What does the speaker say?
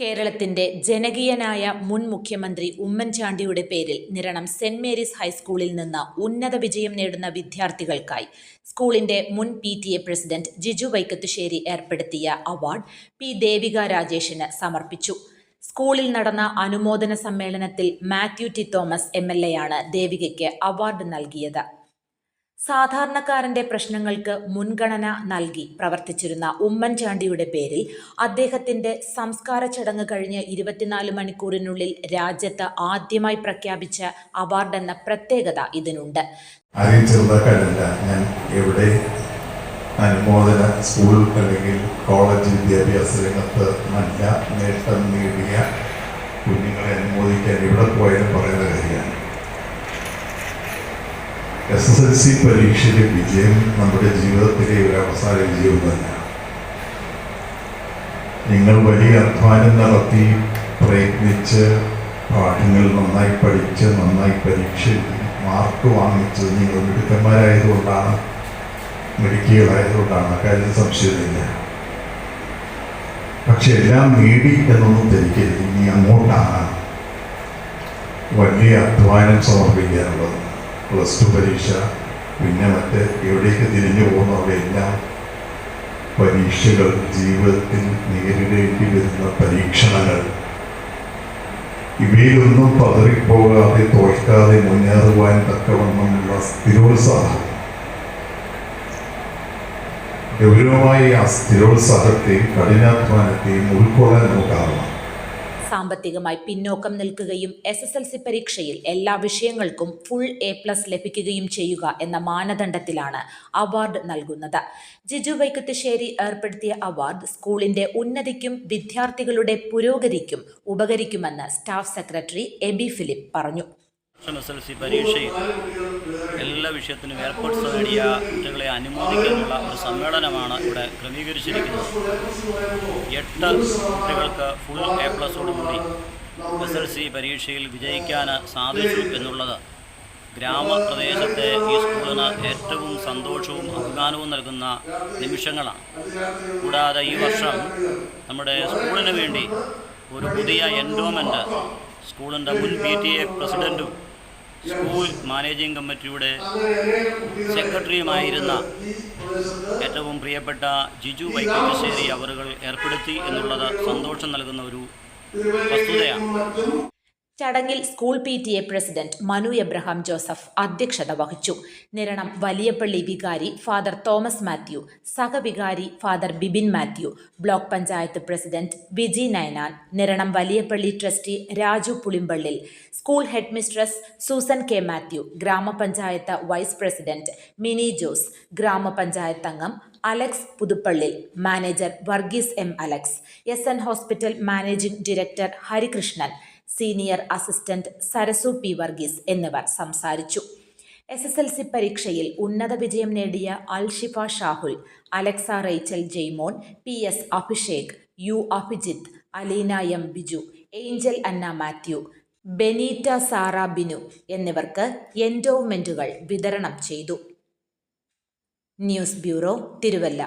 കേരളത്തിന്റെ ജനകീയനായ മുൻ മുഖ്യമന്ത്രി ഉമ്മൻചാണ്ടിയുടെ പേരിൽ നിരണം സെന്റ് മേരീസ് ഹൈസ്കൂളിൽ നിന്ന് ഉന്നത വിജയം നേടുന്ന വിദ്യാർത്ഥികൾക്കായി സ്കൂളിന്റെ മുൻ P T A president Jiju Vaikathussery ഏർപ്പെടുത്തിയ അവാർഡ് പി ദേവിക രാജേഷിന് സമർപ്പിച്ചു. സ്കൂളിൽ നടന്ന അനുമോദന സമ്മേളനത്തിൽ Mathew T Thomas M L എയാണ് ദേവികയ്ക്ക് അവാർഡ് നൽകിയത്. സാധാരണക്കാരന്റെ പ്രശ്നങ്ങൾക്ക് മുൻഗണന നൽകി പ്രവർത്തിച്ചിരുന്ന ഉമ്മൻചാണ്ടിയുടെ പേരിൽ അദ്ദേഹത്തിന്റെ സംസ്കാര ചടങ്ങ് കഴിഞ്ഞ് ഇരുപത്തിനാല് മണിക്കൂറിനുള്ളിൽ രാജ്യത്ത് ആദ്യമായി പ്രഖ്യാപിച്ച അവാർഡ് എന്ന പ്രത്യേകത ഇതിനുണ്ട്. ഞാൻ അനുമോദന സ്കൂൾ അല്ലെങ്കിൽ കോളേജ് വിദ്യാഭ്യാസ രംഗത്ത് നല്ല നേട്ടം നേടിയ കുഞ്ഞുങ്ങളെ അനുമോദിക്കാൻ എവിടെ പോയാലും പറയുന്ന കാര്യമാണ്. എസ് എസ് എൽ സി പരീക്ഷയിലെ വിജയം നമ്മുടെ ജീവിതത്തിലെ ഒരു അവസാന വിജയം തന്നെയാണ് നിങ്ങൾ വലിയ അധ്വാനം നടത്തി പ്രയത്നിച്ച് പാഠങ്ങൾ നന്നായി പഠിച്ച് നന്നായി പരീക്ഷ മാർക്ക് വാങ്ങിച്ച് നിങ്ങൾ മിടുക്കന്മാരായതുകൊണ്ടാണ് മിടുക്കികളായതുകൊണ്ടാണ് കാര്യം സംശയമില്ല. പക്ഷെ എല്ലാം നേടി എന്നൊന്നും ധരിക്കരുത്. ഇനി അങ്ങോട്ടാണ് വലിയ അധ്വാനം സമർപ്പിക്കാനുള്ളത്. പ്ലസ് ടു പരീക്ഷ. പിന്നെ മറ്റ് എവിടേക്ക് തിരിഞ്ഞു പോകുന്നവരെല്ലാം പരീക്ഷകൾ ജീവിതത്തിൽ നേരിടേണ്ടി വരുന്ന പരീക്ഷണങ്ങൾ. ഇവയിലൊന്നും പതറിപ്പോകാതെ തോൽക്കാതെ മുന്നേറുവാൻ തക്കവണ്ണമുള്ള സ്ഥിരോത്സാഹം. ഗൗരവമായ ആ സ്ഥിരോത്സാഹത്തെയും കഠിനാധ്വാനത്തെയും ഉൾക്കൊള്ളാൻ നമുക്കാവണം സാമ്പത്തികമായി പിന്നോക്കം നിൽക്കുകയും എസ് എസ് എൽ സി പരീക്ഷയിൽ എല്ലാ വിഷയങ്ങൾക്കും ഫുൾ എ പ്ലസ് ലഭിക്കുകയും ചെയ്യുക എന്ന മാനദണ്ഡത്തിലാണ് അവാർഡ് നൽകുന്നത്. ജിജു വൈക്കത്തുശ്ശേരി ഏർപ്പെടുത്തിയ അവാർഡ് സ്കൂളിന്റെ ഉന്നതിക്കും വിദ്യാർത്ഥികളുടെ പുരോഗതിക്കും ഉപകരിക്കുമെന്ന് സ്റ്റാഫ് സെക്രട്ടറി എബി ഫിലിപ്പ് പറഞ്ഞു. എസ് പരീക്ഷയിൽ എല്ലാ വിഷയത്തിനും എയർപോർട്ട് നേടിയ കുട്ടികളെ അനുമോദിക്കാനുള്ള ഒരു സമ്മേളനമാണ് ഇവിടെ ക്രമീകരിച്ചിരിക്കുന്നത്. എട്ട് കുട്ടികൾക്ക് ഫുൾ എ പ്ലസോടുകൂടി എസ് എൽ സി പരീക്ഷയിൽ വിജയിക്കാൻ സാധിച്ചു എന്നുള്ളത് ഗ്രാമപ്രദേശത്തെ ഈ സ്കൂളിന് ഏറ്റവും സന്തോഷവും അഭിമാനവും നൽകുന്ന നിമിഷങ്ങളാണ്. കൂടാതെ ഈ വർഷം നമ്മുടെ സ്കൂളിന് വേണ്ടി ഒരു പുതിയ എൻഡോമെന്റ് സ്കൂളിന്റെ മുൻ പി ടി എ പ്രസിഡന്റും സ്കൂൾ മാനേജിംഗ് കമ്മിറ്റിയുടെ സെക്രട്ടറിയുമായിരുന്ന ഏറ്റവും പ്രിയപ്പെട്ട ജിജു വൈക്കത്തുശ്ശേരി അവറുകൾ ഏർപ്പെടുത്തി എന്നുള്ളത് സന്തോഷം നൽകുന്ന ഒരു വസ്തുതയാണ്. ചടങ്ങിൽ school P T A president Manu Abraham Joseph അധ്യക്ഷത വഹിച്ചു. നിരണം വലിയപ്പള്ളി വികാരി father Thomas Mathew സഹവികാരി father Bibin Mathew block panchayat president Viji Nainan Niranam Valiyapally trustee Raju Pulimpallil school head mistress Susan K Mathew ഗ്രാമപഞ്ചായത്ത് വൈസ് പ്രസിഡന്റ് മിനി ജോസ് ഗ്രാമപഞ്ചായത്ത് അംഗം Alex Puthuppallil manager Varghese M Alex S N hospital managing director Harikrishnan senior assistant Sarasu P Varghese എന്നിവർ സംസാരിച്ചു. S S L C പരീക്ഷയിൽ ഉന്നത വിജയം നേടിയ Alshifa Shahul Alexa Rachel Jaimon P S Abhishek U Abhijith Aleena M Biju Angel Anna Mathew Benita Sara Binu എന്നിവർക്ക് എൻഡോവ്മെന്റുകൾ വിതരണം ചെയ്തു. News bureau Thiruvalla.